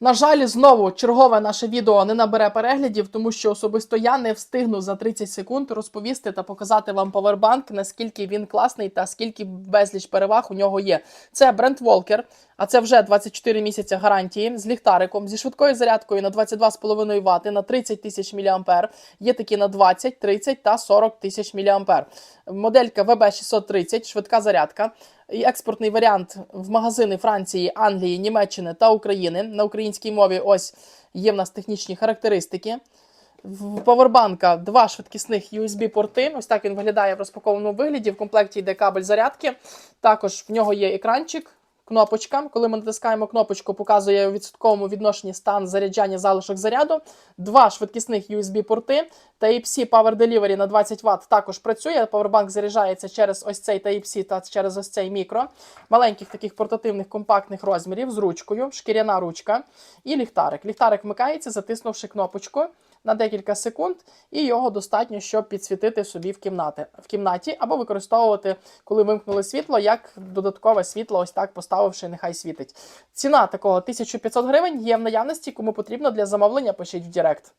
На жаль, знову чергове наше відео не набере переглядів, тому що особисто я не встигну за 30 секунд розповісти та показати вам павербанк, наскільки він класний та скільки безліч переваг у нього є. Це бренд Волкер, а це вже 24 місяці гарантії з ліхтариком, зі швидкою зарядкою на 22,5 Вт на 30 тисяч мА. Є такі на 20, 30 та 40 тисяч мА. Моделька VB630, швидка зарядка. Експортний варіант в магазини Франції, Англії, Німеччини та України. На українській мові ось є в нас технічні характеристики. В павербанка два швидкісних USB-порти. Ось так він виглядає в розпакованому вигляді. В комплекті йде кабель зарядки. Також в нього є екранчик, кнопочка. Коли ми натискаємо кнопочку, показує у відсотковому відношенні стан заряджання залишок заряду. Два швидкісних USB-порти. Type-C Power Delivery на 20 Вт також працює. Powerbank заряджається через ось цей Type-C та через ось цей мікро. Маленьких таких портативних компактних розмірів з ручкою, шкіряна ручка і ліхтарик. Ліхтарик вмикається, затиснувши кнопочку на декілька секунд, і його достатньо, щоб підсвітити собі в кімнаті, в кімнаті або використовувати, коли вимкнули світло, як додаткове світло, ось так поставивши, нехай світить. Ціна такого 1500 гривень є в наявності. Кому потрібно для замовлення, пишіть в Директ.